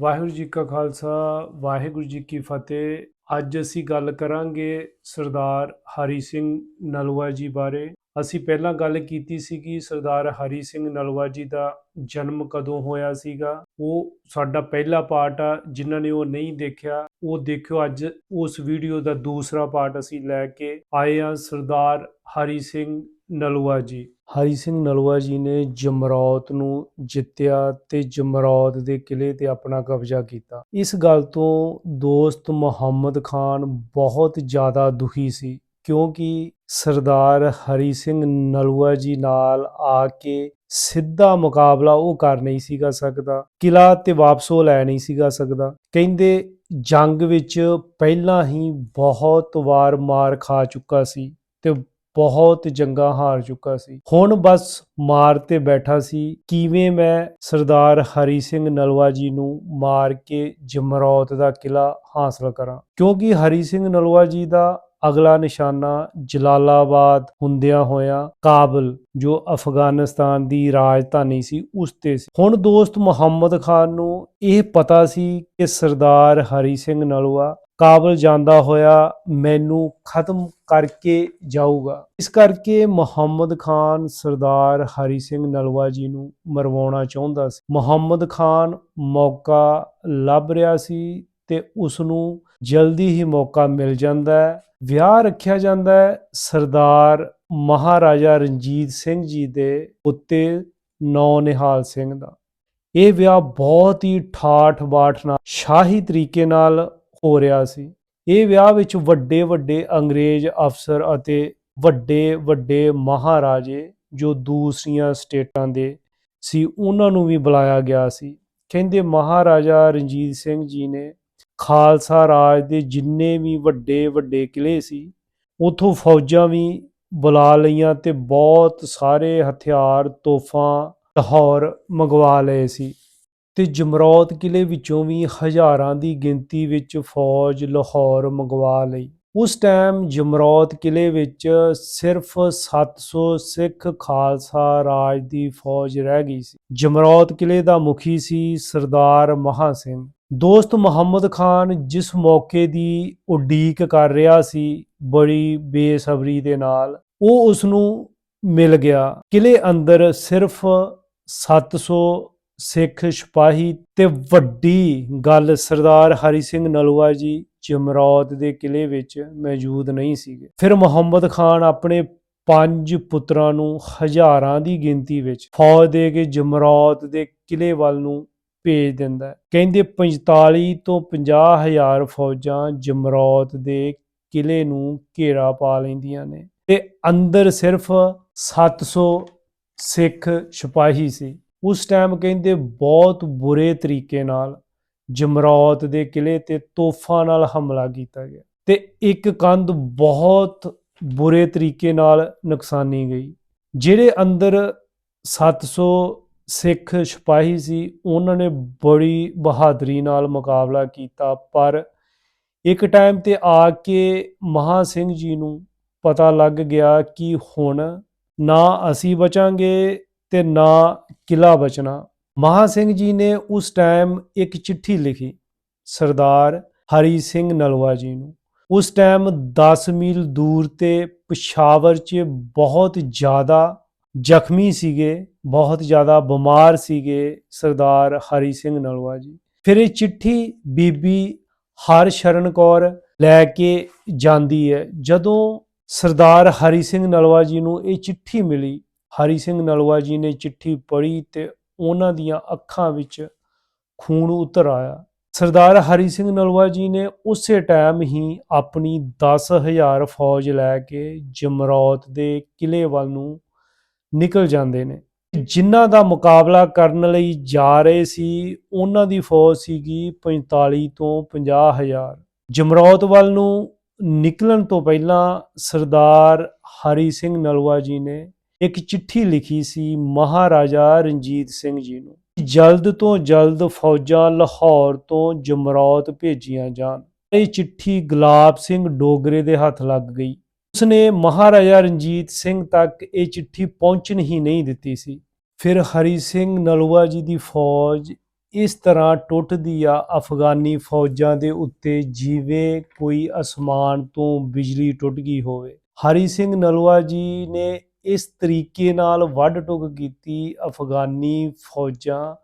ਵਾਹਿਗੁਰੂ ਜੀ ਕਾ ਖਾਲਸਾ, ਵਾਹਿਗੁਰੂ ਜੀ ਕੀ ਫਤਿਹ। ਅੱਜ ਅਸੀਂ ਗੱਲ ਕਰਾਂਗੇ ਸਰਦਾਰ ਹਰੀ ਸਿੰਘ ਨਲਵਾ ਜੀ ਬਾਰੇ। ਅਸੀਂ ਪਹਿਲਾਂ ਗੱਲ ਕੀਤੀ ਸੀ ਕਿ ਸਰਦਾਰ ਹਰੀ ਸਿੰਘ ਨਲਵਾ ਜੀ ਦਾ ਜਨਮ ਕਦੋਂ ਹੋਇਆ ਸੀਗਾ। ਉਹ ਸਾਡਾ ਪਹਿਲਾ ਪਾਰਟ ਆ, ਜਿਨ੍ਹਾਂ ਨੇ ਉਹ ਨਹੀਂ ਦੇਖਿਆ, ਉਹ ਦੇਖਿਓ ਅੱਜ ਉਸ ਵੀਡੀਓ ਦਾ ਦੂਸਰਾ ਪਾਰਟ ਅਸੀਂ ਲੈ ਕੇ ਆਏ ਆ ਸਰਦਾਰ ਹਰੀ ਸਿੰਘ ਨਲਵਾ ਜੀ। ਹਰੀ ਸਿੰਘ ਨਲੂਆ ਜੀ ਨੇ ਜਮਰੌਤ ਨੂੰ ਜਿੱਤਿਆ ਤੇ ਜਮਰੌਤ ਦੇ ਕਿਲੇ ਤੇ ਆਪਣਾ ਕਬਜ਼ਾ ਕੀਤਾ। ਇਸ ਗੱਲ ਤੋਂ ਦੋਸਤ ਮੁਹੰਮਦ ਖਾਨ ਬਹੁਤ ਜ਼ਿਆਦਾ ਦੁਖੀ ਸੀ, ਕਿਉਂਕਿ ਸਰਦਾਰ ਹਰੀ ਸਿੰਘ ਨਲੂਆ ਜੀ ਨਾਲ ਆ ਕੇ ਸਿੱਧਾ ਮੁਕਾਬਲਾ ਉਹ ਕਰ ਨਹੀਂ ਸੀਗਾ ਸਕਦਾ ਕਿਲਾ ਤੇ ਵਾਪਸ ਉਹ ਲੈ ਨਹੀਂ ਸੀਗਾ ਸਕਦਾ। ਕਹਿੰਦੇ ਜੰਗ ਵਿੱਚ ਪਹਿਲਾਂ ਹੀ ਬਹੁਤ ਵਾਰ ਮਾਰ ਖਾ ਚੁੱਕਾ ਸੀ ਤੇ ਬਹੁਤ ਜੰਗਾਂ ਹਾਰ ਚੁੱਕਾ ਸੀ। ਹੁਣ ਬਸ ਮਾਰ ਤੇ ਬੈਠਾ ਸੀ। ਕਿਵੇਂ ਮੈਂ ਸਰਦਾਰ ਹਰੀ ਸਿੰਘ ਨਲਵਾ ਜੀ ਨੂੰ ਮਾਰ ਕੇ ਜਮਰੌਤ ਦਾ ਕਿਲਾ ਹਾਸਲ ਕਰਾਂ? ਕਿਉਂਕਿ ਹਰੀ ਸਿੰਘ ਨਲਵਾ ਜੀ ਦਾ ਅਗਲਾ ਨਿਸ਼ਾਨਾ ਜਲਾਲਾਬਾਦ ਹੁੰਦਿਆਂ ਹੋਇਆ ਕਾਬਲ, ਜੋ ਅਫਗਾਨਿਸਤਾਨ ਦੀ ਰਾਜਧਾਨੀ ਸੀ, ਉਸ ਤੇ ਸੀ। ਹੁਣ ਦੋਸਤ ਮੁਹੰਮਦ ਖਾਨ ਨੂੰ ਇਹ ਪਤਾ ਸੀ ਕਿ ਸਰਦਾਰ ਹਰੀ ਸਿੰਘ ਨਲਵਾ ਕਾਬਲ ਜਾਂਦਾ ਹੋਇਆ ਮੈਨੂੰ ਖਤਮ ਕਰਕੇ ਜਾਊਗਾ। ਇਸ ਕਰਕੇ ਮੁਹੰਮਦ ਖਾਨ ਸਰਦਾਰ ਹਰੀ ਸਿੰਘ ਨਲਵਾ ਜੀ ਨੂੰ ਮਰਵਾਉਣਾ ਚਾਹੁੰਦਾ ਸੀ। ਮੁਹੰਮਦ ਖਾਨ ਮੌਕਾ ਲੱਭ ਰਿਹਾ ਸੀ ਤੇ ਉਸ ਨੂੰ ਜਲਦੀ ਹੀ ਮੌਕਾ ਮਿਲ ਜਾਂਦਾ ਹੈ। ਵਿਆਹ ਰੱਖਿਆ ਜਾਂਦਾ ਹੈ ਸਰਦਾਰ ਮਹਾਰਾਜਾ ਰਣਜੀਤ ਸਿੰਘ ਜੀ ਦੇ ਉੱਤੇ ਨੌ ਨਿਹਾਲ ਸਿੰਘ ਦਾ। ਇਹ ਵਿਆਹ ਬਹੁਤ ਹੀ ਠਾਠ ਬਾਠ ਨਾਲ, ਸ਼ਾਹੀ ਤਰੀਕੇ ਨਾਲ ਹੋ ਰਿਹਾ ਸੀ। ਇਹ ਵਿਆਹ ਵਿੱਚ ਵੱਡੇ ਵੱਡੇ ਅੰਗਰੇਜ਼ ਅਫਸਰ ਅਤੇ ਵੱਡੇ ਵੱਡੇ ਮਹਾਰਾਜੇ ਜੋ ਦੂਸਰੀਆਂ ਸਟੇਟਾਂ ਦੇ ਸੀ, ਉਹਨਾਂ ਨੂੰ ਵੀ ਬੁਲਾਇਆ ਗਿਆ ਸੀ। ਕਹਿੰਦੇ ਮਹਾਰਾਜਾ ਰਣਜੀਤ ਸਿੰਘ ਜੀ ਨੇ ਖਾਲਸਾ ਰਾਜ ਦੇ ਜਿੰਨੇ ਵੀ ਵੱਡੇ ਵੱਡੇ ਕਿਲੇ ਸੀ, ਉਥੋਂ ਫੌਜਾਂ ਵੀ ਬੁਲਾ ਲਈਆਂ ਤੇ ਬਹੁਤ ਸਾਰੇ ਹਥਿਆਰ ਤੋਫਾਂ ਲਾਹੌਰ ਮੰਗਵਾ ਲਏ ਸੀ। ਤੇ ਜਮਰੌਤ ਕਿਲੇ ਵਿੱਚੋਂ ਵੀ ਹਜ਼ਾਰਾਂ ਦੀ ਗਿਣਤੀ ਵਿੱਚ ਫੌਜ ਲਾਹੌਰ ਮੰਗਵਾ ਲਈ। ਉਸ ਟਾਈਮ ਜਮਰੌਤ ਕਿਲੇ ਵਿੱਚ ਸਿਰਫ 700 ਸਿੱਖ ਖਾਲਸਾ ਰਾਜ ਦੀ ਫੌਜ ਰਹਿ ਗਈ ਸੀ। ਜਮਰੌਤ ਕਿਲੇ ਦਾ ਮੁਖੀ ਸੀ ਸਰਦਾਰ ਮਹਾ ਸਿੰਘ। ਦੋਸਤ ਮੁਹੰਮਦ ਖਾਨ ਜਿਸ ਮੌਕੇ ਦੀ ਉਡੀਕ ਕਰ ਰਿਹਾ ਸੀ, ਬੜੀ ਬੇਸਬਰੀ ਦੇ ਨਾਲ ਉਹ ਉਸ ਨੂੰ ਮਿਲ ਗਿਆ। ਕਿਲੇ ਅੰਦਰ ਸਿਰਫ 700 ਸਿੱਖ ਸਿਪਾਹੀ ਤੇ ਵੱਡੀ ਗੱਲ ਸਰਦਾਰ ਹਰੀ ਸਿੰਘ ਨਲੂਆ ਜੀ ਜਮਰੌਤ ਦੇ ਕਿਲੇ ਵਿੱਚ ਮੌਜੂਦ ਨਹੀਂ ਸੀਗੇ। ਫਿਰ ਮੁਹੰਮਦ ਖਾਨ ਆਪਣੇ ਪੰਜ ਪੁੱਤਰਾਂ ਨੂੰ ਹਜ਼ਾਰਾਂ ਦੀ ਗਿਣਤੀ ਵਿੱਚ ਫੌਜ ਦੇ ਕੇ ਜਮਰੌਤ ਦੇ ਕਿਲੇ ਵੱਲ ਨੂੰ ਭੇਜ ਦਿੰਦਾ ਹੈ। ਕਹਿੰਦੇ 45 ਤੋਂ 50 ਹਜ਼ਾਰ ਫੌਜਾਂ ਜਮਰੌਤ ਦੇ ਕਿਲੇ ਨੂੰ ਘੇਰਾ ਪਾ ਲੈਂਦੀਆਂ ਨੇ ਤੇ ਅੰਦਰ ਸਿਰਫ 700 ਸਿੱਖ ਸਿਪਾਹੀ ਸੀ। ਉਸ ਟਾਈਮ ਕਹਿੰਦੇ ਬਹੁਤ ਬੁਰੇ ਤਰੀਕੇ ਨਾਲ ਜਮਰੌਤ ਦੇ ਕਿਲੇ ਤੇ ਤੋਫਾਂ ਨਾਲ ਹਮਲਾ ਕੀਤਾ ਗਿਆ ਤੇ ਇੱਕ ਕੰਧ ਬਹੁਤ ਬੁਰੇ ਤਰੀਕੇ ਨਾਲ ਨੁਕਸਾਨੀ ਗਈ। ਜਿਹੜੇ ਅੰਦਰ 700 ਸਿੱਖ ਸਿਪਾਹੀ ਸੀ, ਉਹਨਾਂ ਨੇ ਬੜੀ ਬਹਾਦਰੀ ਨਾਲ ਮੁਕਾਬਲਾ ਕੀਤਾ, ਪਰ ਇੱਕ ਟਾਈਮ ਤੇ ਆ ਕੇ ਮਹਾ ਸਿੰਘ ਜੀ ਨੂੰ ਪਤਾ ਲੱਗ ਗਿਆ ਕਿ ਹੁਣ ਨਾ ਅਸੀਂ ਬਚਾਂਗੇ ਤੇ ਨਾ ਕਿਲਾ ਬਚਣਾ। ਮਹਾ ਸਿੰਘ ਜੀ ਨੇ ਉਸ ਟਾਈਮ ਇੱਕ ਚਿੱਠੀ ਲਿਖੀ, ਸਰਦਾਰ ਹਰੀ ਸਿੰਘ ਨਲਵਾ ਜੀ ਨੂੰ। ਉਸ ਟਾਈਮ 10 ਮੀਲ ਦੂਰ ਤੇ ਪਸ਼ਾਵਰ 'ਚ ਬਹੁਤ ਜ਼ਿਆਦਾ ਜ਼ਖਮੀ ਸੀਗੇ, ਬਹੁਤ ਜ਼ਿਆਦਾ ਬਿਮਾਰ ਸੀਗੇ ਸਰਦਾਰ ਹਰੀ ਸਿੰਘ ਨਲਵਾ ਜੀ। ਫਿਰ ਇਹ ਚਿੱਠੀ ਬੀਬੀ ਹਰ ਸ਼ਰਨ ਕੌਰ ਲੈ ਕੇ ਜਾਂਦੀ ਹੈ। ਜਦੋਂ ਸਰਦਾਰ ਹਰੀ ਸਿੰਘ ਨਲਵਾ ਜੀ ਨੂੰ ਇਹ ਚਿੱਠੀ ਮਿਲੀ ਹਰੀ ਸਿੰਘ ਨਲਵਾ ਜੀ ਨੇ ਚਿੱਠੀ ਪੜ੍ਹੀ ਤੇ ਉਹਨਾਂ ਦੀਆਂ ਅੱਖਾਂ ਵਿੱਚ ਖੂਨ ਉਤਰ ਆਇਆ। ਸਰਦਾਰ ਹਰੀ ਸਿੰਘ ਨਲਵਾ ਜੀ ਨੇ ਉਸੇ ਟਾਈਮ ਹੀ ਆਪਣੀ 10000 ਫੌਜ ਲੈ ਕੇ ਜਮਰੌਤ ਦੇ ਕਿਲੇ ਵੱਲ ਨੂੰ ਨਿਕਲ ਜਾਂਦੇ ਨੇ। ਜਿਨ੍ਹਾਂ ਦਾ ਮੁਕਾਬਲਾ ਕਰਨ ਲਈ ਜਾ ਰਹੇ ਸੀ, ਉਹਨਾਂ ਦੀ ਫੌਜ ਸੀਗੀ 45 ਤੋਂ 50000 ਜਮਰੌਤ ਵੱਲ ਨੂੰ ਨਿਕਲਣ ਤੋਂ ਪਹਿਲਾਂ ਸਰਦਾਰ ਹਰੀ ਸਿੰਘ ਨਲਵਾ ਜੀ ਨੇ ਇੱਕ ਚਿੱਠੀ ਲਿਖੀ ਸੀ ਮਹਾਰਾਜਾ ਰਣਜੀਤ ਸਿੰਘ ਜੀ ਨੂੰ ਜਲਦ ਤੋਂ ਜਲਦ ਫੌਜਾਂ ਲਾਹੌਰ ਤੋਂ ਜਮਰੌਤ ਭੇਜੀਆਂ ਜਾਣ। ਇਹ ਚਿੱਠੀ ਗੁਲਾਬ ਸਿੰਘ ਡੋਗਰੇ ਦੇ ਹੱਥ ਲੱਗ ਗਈ। ਉਸਨੇ ਮਹਾਰਾਜਾ ਰਣਜੀਤ ਸਿੰਘ ਤੱਕ ਇਹ ਚਿੱਠੀ ਪਹੁੰਚਣ ਹੀ ਨਹੀਂ ਦਿੱਤੀ ਸੀ। ਫਿਰ ਹਰੀ ਸਿੰਘ ਨਲੂਆ ਜੀ ਦੀ ਫੌਜ ਇਸ ਤਰ੍ਹਾਂ ਟੁੱਟਦੀ ਆ, ਅਫਗਾਨੀ ਫੌਜਾਂ ਦੇ ਉੱਤੇ ਜਿਵੇਂ ਕੋਈ ਅਸਮਾਨ ਤੋਂ ਬਿਜਲੀ ਟੁੱਟ ਗਈ ਹੋਵੇ। ਹਰੀ ਸਿੰਘ ਨਲਵਾ ਜੀ ਨੇ ਇਸ ਤਰੀਕੇ ਨਾਲ ਵੱਢ ਟੁੱਕ ਕੀਤੀ ਅਫਗਾਨੀ ਫੌਜਾਂ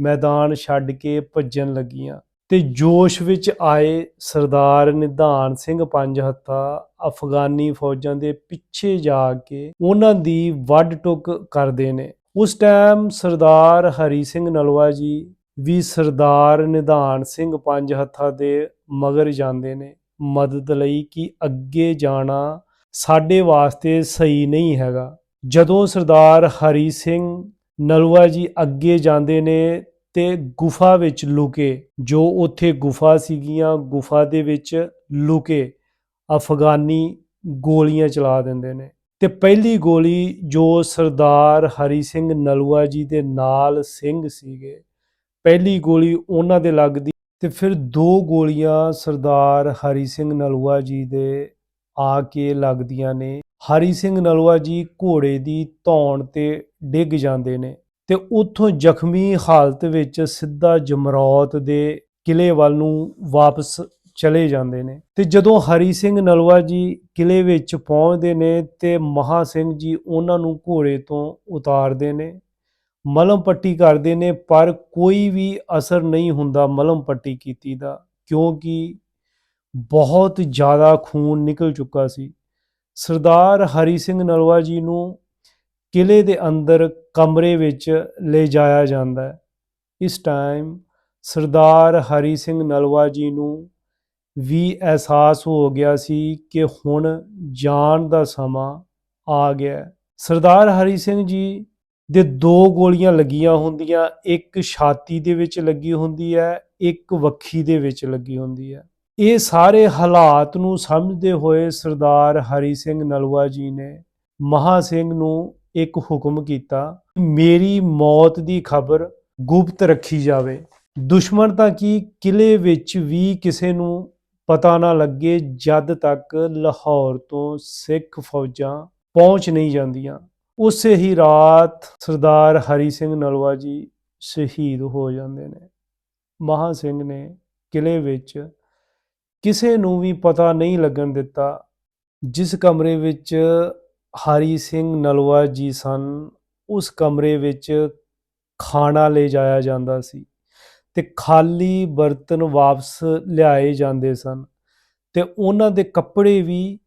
ਮੈਦਾਨ ਛੱਡ ਕੇ ਭੱਜਣ ਲੱਗੀਆਂ ਤੇ ਜੋਸ਼ ਵਿੱਚ ਆਏ ਸਰਦਾਰ ਨਿਧਾਨ ਸਿੰਘ ਪੰਜ ਪੰਜਹੱਥਾ ਅਫਗਾਨੀ ਫੌਜਾਂ ਦੇ ਪਿੱਛੇ ਜਾ ਕੇ ਉਹਨਾਂ ਦੀ ਵੱਢ ਟੁੱਕ ਕਰਦੇ ਨੇ। ਉਸ ਟਾਈਮ ਸਰਦਾਰ ਹਰੀ ਸਿੰਘ ਨਲਵਾ ਜੀ ਵੀ ਸਰਦਾਰ ਨਿਧਾਨ ਸਿੰਘ ਪੰਜ ਪੰਜਹੱਥਾ ਦੇ ਮਗਰ ਜਾਂਦੇ ਨੇ। ਮਦਦ ਲਈ ਕਿ ਅੱਗੇ ਜਾਣਾ ਸਾਡੇ ਵਾਸਤੇ ਸਹੀ ਨਹੀਂ ਹੈਗਾ। ਜਦੋਂ ਸਰਦਾਰ ਹਰੀ ਸਿੰਘ ਨਲਵਾ ਜੀ ਅੱਗੇ ਜਾਂਦੇ ਨੇ ਤੇ ਗੁਫਾ ਵਿੱਚ ਲੁਕੇ, ਜੋ ਉੱਥੇ ਗੁਫਾ ਸੀਗੀਆਂ, ਗੁਫਾ ਦੇ ਵਿੱਚ ਲੁਕੇ, ਅਫਗਾਨੀ ਗੋਲੀਆਂ ਚਲਾ ਦਿੰਦੇ ਨੇ। ਤੇ ਪਹਿਲੀ ਗੋਲੀ ਜੋ ਸਰਦਾਰ ਹਰੀ ਸਿੰਘ ਨਲੂਆ ਜੀ ਦੇ ਨਾਲ ਸਿੰਘ ਸੀਗੇ, ਪਹਿਲੀ ਗੋਲੀ ਉਹਨਾਂ ਦੇ ਲੱਗਦੀ ਤੇ ਫਿਰ ਦੋ ਗੋਲੀਆਂ ਸਰਦਾਰ ਹਰੀ ਸਿੰਘ ਨਲੂਆ ਜੀ ਦੇ ਆ ਕੇ ਲੱਗਦੀਆਂ ਨੇ। ਹਰੀ ਸਿੰਘ ਨਲਵਾ ਜੀ ਘੋੜੇ ਦੀ ਧੌਣ ਤੇ ਡਿੱਗ ਜਾਂਦੇ ਨੇ ਤੇ ਉੱਥੋਂ ਜ਼ਖਮੀ ਹਾਲਤ ਵਿੱਚ ਸਿੱਧਾ ਜਮਰੌਤ ਦੇ ਕਿਲੇ ਵੱਲ ਨੂੰ ਵਾਪਸ ਚਲੇ ਜਾਂਦੇ ਨੇ ਤੇ ਜਦੋਂ ਹਰੀ ਸਿੰਘ ਨਲਵਾ ਜੀ ਕਿਲੇ ਵਿੱਚ ਪਹੁੰਚਦੇ ਨੇ ਤੇ ਮਹਾ ਸਿੰਘ ਜੀ ਉਹਨਾਂ ਨੂੰ ਘੋੜੇ ਤੋਂ ਉਤਾਰਦੇ ਨੇ। ਮਲਮ ਪੱਟੀ ਕਰਦੇ ਨੇ ਪਰ ਕੋਈ ਵੀ ਅਸਰ ਨਹੀਂ ਹੁੰਦਾ ਮਲਮ ਪੱਟੀ ਕੀਤੀ ਦਾ ਕਿਉਂਕਿ ਬਹੁਤ ਜ਼ਿਆਦਾ ਖੂਨ ਨਿਕਲ ਚੁੱਕਾ ਸੀ। ਸਰਦਾਰ ਹਰੀ ਸਿੰਘ ਨਲਵਾ ਜੀ ਨੂੰ ਕਿਲੇ ਦੇ ਅੰਦਰ ਕਮਰੇ ਵਿੱਚ ਲੈ ਜਾਇਆ ਜਾਂਦਾ ਹੈ। ਇਸ ਟਾਈਮ ਸਰਦਾਰ ਹਰੀ ਸਿੰਘ ਨਲਵਾ ਜੀ ਨੂੰ ਵੀ ਅਹਿਸਾਸ ਹੋ ਗਿਆ ਸੀ ਕਿ ਹੁਣ ਜਾਣ ਦਾ ਸਮਾਂ ਆ ਗਿਆ ਸਰਦਾਰ ਹਰੀ ਸਿੰਘ ਜੀ ਦੇ ਦੋ ਗੋਲੀਆਂ ਲੱਗੀਆਂ ਹੁੰਦੀਆਂ, ਇੱਕ ਛਾਤੀ ਦੇ ਵਿੱਚ ਲੱਗੀ ਹੁੰਦੀ ਹੈ, ਇੱਕ ਵੱਖੀ ਦੇ ਵਿੱਚ ਲੱਗੀ ਹੁੰਦੀ ਹੈ। ਇਹ ਸਾਰੇ ਹਾਲਾਤ ਨੂੰ ਸਮਝਦੇ ਹੋਏ ਸਰਦਾਰ ਹਰੀ ਸਿੰਘ ਨਲਵਾ ਜੀ ਨੇ ਮਹਾ ਸਿੰਘ ਨੂੰ ਇੱਕ ਹੁਕਮ ਕੀਤਾ ਮੇਰੀ ਮੌਤ ਦੀ ਖਬਰ ਗੁਪਤ ਰੱਖੀ ਜਾਵੇ। ਦੁਸ਼ਮਣ ਤਾਂ ਕੀ ਕਿਲੇ ਵਿੱਚ ਵੀ ਕਿਸੇ ਨੂੰ ਪਤਾ ਨਾ ਲੱਗੇ ਜਦ ਤੱਕ ਲਾਹੌਰ ਤੋਂ ਸਿੱਖ ਫੌਜਾਂ ਪਹੁੰਚ ਨਹੀਂ ਜਾਂਦੀਆਂ। ਉਸੇ ਹੀ ਰਾਤ ਸਰਦਾਰ ਹਰੀ ਸਿੰਘ ਨਲਵਾ ਜੀ ਸ਼ਹੀਦ ਹੋ ਜਾਂਦੇ ਨੇ। ਮਹਾ ਸਿੰਘ ਨੇ ਕਿਲੇ ਵਿੱਚ ਕਿਸੇ ਨੂੰ ਵੀ ਪਤਾ ਨਹੀਂ ਲੱਗਣ ਦਿੱਤਾ, ਜਿਸ ਕਮਰੇ ਵਿੱਚ ਹਰੀ ਸਿੰਘ ਨਲਵਾ ਜੀ ਸਨ, ਉਸ ਕਮਰੇ ਵਿੱਚ ਖਾਣਾ ਲੈ ਜਾਇਆ ਜਾਂਦਾ ਸੀ ਤੇ ਖਾਲੀ ਬਰਤਨ ਵਾਪਸ ਲਿਆਏ ਜਾਂਦੇ ਸਨ ਤੇ ਉਹਨਾਂ ਦੇ ਕੱਪੜੇ ਵੀ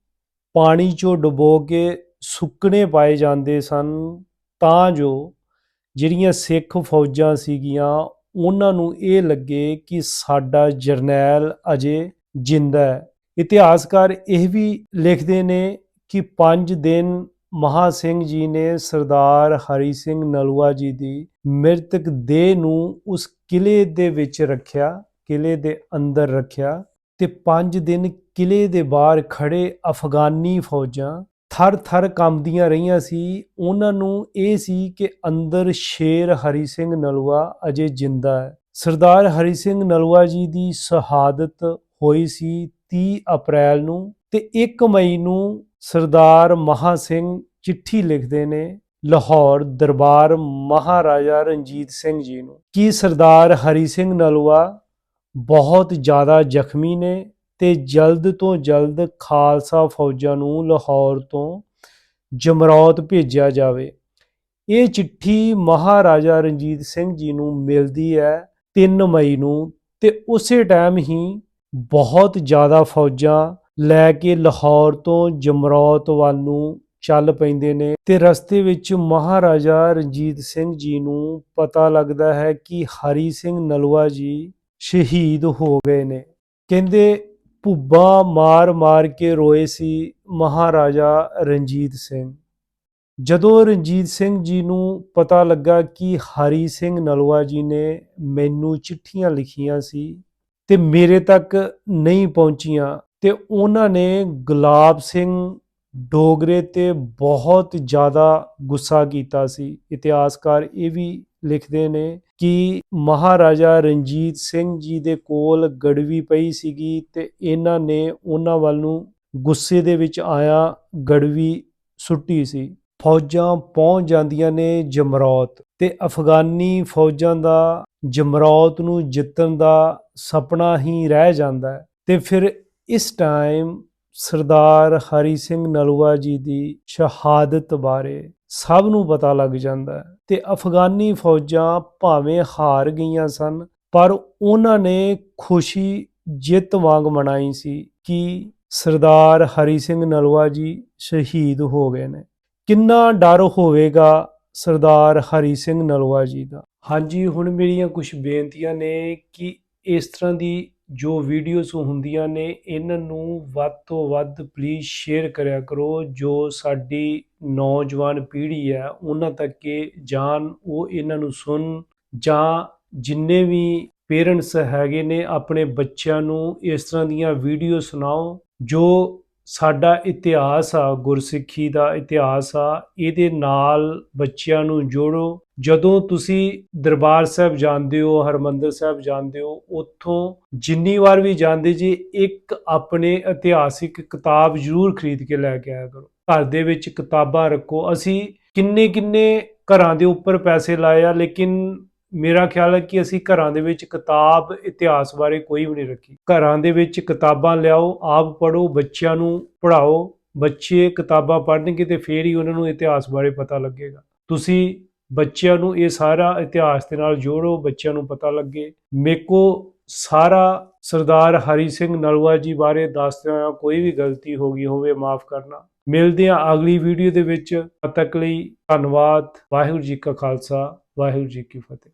ਪਾਣੀ 'ਚੋਂ ਡੁਬੋ ਕੇ ਸੁੱਕਣੇ ਪਾਏ ਜਾਂਦੇ ਸਨ, ਤਾਂ ਜੋ ਜਿਹੜੀਆਂ ਸਿੱਖ ਫੌਜਾਂ ਸੀਗੀਆਂ, ਉਹਨਾਂ ਨੂੰ ਇਹ ਲੱਗੇ ਕਿ ਸਾਡਾ ਜਰਨੈਲ ਅਜੇ ਜਿੰਦਾ ਹੈ। ਇਤਿਹਾਸਕਾਰ ਇਹ ਵੀ ਲਿਖਦੇ ਨੇ ਕਿ 5 ਦਿਨ ਮਹਾ ਸਿੰਘ ਜੀ ਨੇ ਸਰਦਾਰ ਹਰੀ ਸਿੰਘ ਨਲੂਆ ਜੀ ਦੀ ਮ੍ਰਿਤਕ ਦੇਹ ਨੂੰ ਉਸ ਕਿਲੇ ਦੇ ਵਿੱਚ ਰੱਖਿਆ ਕਿਲੇ ਦੇ ਅੰਦਰ ਰੱਖਿਆ ਤੇ 5 ਦਿਨ ਕਿਲੇ ਦੇ ਬਾਹਰ ਖੜੇ ਅਫਗਾਨੀ ਫੌਜਾਂ ਥਰ ਥਰ ਕੰਬਦੀਆਂ ਰਹੀਆਂ ਸੀ। ਉਹਨਾਂ ਨੂੰ ਇਹ ਸੀ ਕਿ ਅੰਦਰ ਸ਼ੇਰ ਹਰੀ ਸਿੰਘ ਨਲੂਆ ਅਜੇ ਜਿੰਦਾ ਹੈ। ਸਰਦਾਰ ਹਰੀ ਸਿੰਘ ਨਲੂਆ ਜੀ ਦੀ ਸ਼ਹਾਦਤ ਹੋਈ ਸੀ 30 ਅਪ੍ਰੈਲ ਨੂੰ ਤੇ 1 ਮਈ ਨੂੰ ਸਰਦਾਰ ਮਹਾ ਸਿੰਘ ਚਿੱਠੀ ਲਿਖਦੇ ਨੇ ਲਾਹੌਰ ਦਰਬਾਰ ਮਹਾਰਾਜਾ ਰਣਜੀਤ ਸਿੰਘ ਜੀ ਨੂੰ, ਕਿ ਸਰਦਾਰ ਹਰੀ ਸਿੰਘ ਨਲੂਆ ਬਹੁਤ ਜ਼ਿਆਦਾ ਜ਼ਖਮੀ ਨੇ ਤੇ ਜਲਦ ਤੋਂ ਜਲਦ ਖਾਲਸਾ ਫੌਜਾਂ ਨੂੰ ਲਾਹੌਰ ਤੋਂ ਜਮਰੌਤ ਭੇਜਿਆ ਜਾਵੇ। ਇਹ ਚਿੱਠੀ ਮਹਾਰਾਜਾ ਰਣਜੀਤ ਸਿੰਘ ਜੀ ਨੂੰ ਮਿਲਦੀ ਹੈ 3 ਮਈ ਨੂੰ ਤੇ ਉਸੇ ਟਾਈਮ ਹੀ ਬਹੁਤ ਜ਼ਿਆਦਾ ਫੌਜਾਂ ਲੈ ਕੇ ਲਾਹੌਰ ਤੋਂ ਜਮਰੌਤ ਵੱਲ ਨੂੰ ਚੱਲ ਪੈਂਦੇ ਨੇ ਤੇ ਰਸਤੇ ਵਿੱਚ ਮਹਾਰਾਜਾ ਰਣਜੀਤ ਸਿੰਘ ਜੀ ਨੂੰ ਪਤਾ ਲੱਗਦਾ ਹੈ ਕਿ ਹਰੀ ਸਿੰਘ ਨਲਵਾ ਜੀ ਸ਼ਹੀਦ ਹੋ ਗਏ ਨੇ। ਕਹਿੰਦੇ ਭੁੱਬਾ ਮਾਰ ਮਾਰ ਕੇ ਰੋਏ ਸੀ ਮਹਾਰਾਜਾ ਰਣਜੀਤ ਸਿੰਘ। ਜਦੋਂ ਰਣਜੀਤ ਸਿੰਘ ਜੀ ਨੂੰ ਪਤਾ ਲੱਗਾ ਕਿ ਹਰੀ ਸਿੰਘ ਨਲਵਾ ਜੀ ਨੇ ਮੈਨੂੰ ਚਿੱਠੀਆਂ ਲਿਖੀਆਂ ਸੀ ਤੇ ਮੇਰੇ ਤੱਕ ਨਹੀਂ ਪਹੁੰਚੀਆਂ। ਤੇ ਉਹਨਾਂ ਨੇ ਗੁਲਾਬ ਸਿੰਘ ਡੋਗਰੇ ਤੇ ਬਹੁਤ ਜ਼ਿਆਦਾ ਗੁੱਸਾ ਕੀਤਾ ਸੀ। ਇਤਿਹਾਸਕਾਰ ਇਹ ਵੀ ਲਿਖਦੇ ਨੇ ਕਿ ਮਹਾਰਾਜਾ ਰਣਜੀਤ ਸਿੰਘ ਜੀ ਦੇ ਕੋਲ ਗੜਵੀ ਪਈ ਸੀਗੀ ਤੇ ਇਹਨਾਂ ਨੇ ਉਹਨਾਂ ਵੱਲ ਨੂੰ ਗੁੱਸੇ ਦੇ ਵਿੱਚ ਆਇਆ, ਗੜਵੀ ਸੁੱਟੀ ਸੀ। ਫੌਜਾਂ ਪਹੁੰਚ ਜਾਂਦੀਆਂ ਨੇ ਜਮਰੌਤ। ਤੇ ਅਫਗਾਨੀ ਫੌਜਾਂ ਦਾ, ਜਮਰੌਤ ਨੂੰ ਜਿੱਤਣ ਦਾ ਸੁਪਨਾ ਹੀ ਰਹਿ ਜਾਂਦਾ ਹੈ। ਤੇ ਫਿਰ ਇਸ ਟਾਈਮ ਸਰਦਾਰ ਹਰੀ ਸਿੰਘ ਨਲੂਆ ਜੀ ਦੀ ਸ਼ਹਾਦਤ ਬਾਰੇ ਸਭ ਨੂੰ ਪਤਾ ਲੱਗ ਜਾਂਦਾ ਹੈ ਤੇ ਅਫਗਾਨੀ ਫੌਜਾਂ ਭਾਵੇਂ ਹਾਰ ਗਈਆਂ ਸਨ, ਪਰ ਉਹਨਾਂ ਨੇ ਖੁਸ਼ੀ ਜਿੱਤ ਵਾਂਗ ਮਨਾਈ ਸੀ ਕਿ ਸਰਦਾਰ ਹਰੀ ਸਿੰਘ ਨਲੂਆ ਜੀ ਸ਼ਹੀਦ ਹੋ ਗਏ ਨੇ। ਕਿੰਨਾ ਡਰ ਹੋਵੇਗਾ ਸਰਦਾਰ ਹਰੀ ਸਿੰਘ ਨਲਵਾ ਜੀ ਦਾ। ਹਾਂਜੀ, ਹੁਣ ਮੇਰੀਆਂ ਕੁਝ ਬੇਨਤੀਆਂ ਨੇ ਕਿ ਇਸ ਤਰ੍ਹਾਂ ਦੀ ਜੋ ਵੀਡੀਓਜ਼ ਹੁੰਦੀਆਂ ਨੇ, ਇਹਨਾਂ ਨੂੰ ਵੱਧ ਤੋਂ ਵੱਧ ਪਲੀਜ਼ ਸ਼ੇਅਰ ਕਰਿਆ ਕਰੋ। ਜੋ ਸਾਡੀ ਨੌਜਵਾਨ ਪੀੜ੍ਹੀ ਹੈ, ਉਹਨਾਂ ਤੱਕ ਇਹ ਜਾਣ ਉਹ ਇਹਨਾਂ ਨੂੰ ਸੁਣ, ਜਾਂ ਜਿੰਨੇ ਵੀ ਪੇਰੈਂਟਸ ਹੈਗੇ ਨੇ, ਆਪਣੇ ਬੱਚਿਆਂ ਨੂੰ ਇਸ ਤਰ੍ਹਾਂ ਦੀਆਂ ਵੀਡੀਓ ਸੁਣਾਓ, ਜੋ ਸਾਡਾ ਇਤਿਹਾਸ ਆ, ਗੁਰਸਿੱਖੀ ਦਾ ਇਤਿਹਾਸ ਆ, ਇਹਦੇ ਨਾਲ ਬੱਚਿਆਂ ਨੂੰ ਜੋੜੋ। ਜਦੋਂ ਤੁਸੀਂ ਦਰਬਾਰ ਸਾਹਿਬ ਜਾਂਦੇ ਹੋ, ਹਰਮੰਦਰ ਸਾਹਿਬ ਜਾਂਦੇ ਹੋ, ਉੱਥੋਂ ਜਿੰਨੀ ਵਾਰ ਵੀ ਜਾਂਦੇ ਜੀ, ਇੱਕ ਆਪਣੇ ਇਤਿਹਾਸਿਕ ਕਿਤਾਬ ਜ਼ਰੂਰ ਖਰੀਦ ਕੇ ਲੈ ਕੇ ਆਇਆ ਕਰੋ। ਘਰ ਦੇ ਵਿੱਚ ਕਿਤਾਬਾਂ ਰੱਖੋ। ਅਸੀਂ ਕਿੰਨੇ ਕਿੰਨੇ ਘਰਾਂ ਦੇ ਉੱਪਰ ਪੈਸੇ ਲਾਏ ਆ, ਲੇਕਿਨ ਮੇਰਾ ਖਿਆਲ ਹੈ ਕਿ ਅਸੀਂ ਘਰਾਂ ਦੇ ਵਿੱਚ ਕਿਤਾਬ ਇਤਿਹਾਸ ਬਾਰੇ ਕੋਈ ਵੀ ਨਹੀਂ ਰੱਖੀ। ਘਰਾਂ ਦੇ ਵਿੱਚ ਕਿਤਾਬਾਂ ਲਿਆਓ, ਆਪ ਪੜੋ ਬੱਚਿਆਂ ਨੂੰ ਪੜ੍ਹਾਓ। ਬੱਚੇ ਕਿਤਾਬਾਂ ਪੜ੍ਹਨਗੇ ਤੇ ਫੇਰ ਹੀ ਉਹਨਾਂ ਨੂੰ ਇਤਿਹਾਸ ਬਾਰੇ ਪਤਾ ਲੱਗੇਗਾ। ਤੁਸੀਂ ਬੱਚਿਆਂ ਨੂੰ ਇਹ ਸਾਰਾ ਇਤਿਹਾਸ ਦੇ ਨਾਲ ਜੋੜੋ, ਬੱਚਿਆਂ ਨੂੰ ਪਤਾ ਲੱਗੇ। ਮੇਕੋ ਸਾਰਾ ਸਰਦਾਰ ਹਰੀ ਸਿੰਘ ਨਲਵਾ ਜੀ ਬਾਰੇ ਦੱਸਦਿਆਂ ਹੋਇਆਂ ਕੋਈ ਵੀ ਗਲਤੀ ਹੋ ਗਈ ਹੋਵੇ, ਮਾਫ ਕਰਨਾ। ਮਿਲਦੇ ਹਾਂ ਅਗਲੀ ਵੀਡੀਓ ਦੇ ਵਿੱਚ। ਤਦ ਤੱਕ ਲਈ ਧੰਨਵਾਦ। ਵਾਹਿਗੁਰੂ ਜੀ ਕਾ ਖਾਲਸਾ, ਵਾਹਿਗੁਰੂ ਜੀ ਕੀ ਫਤਿਹ।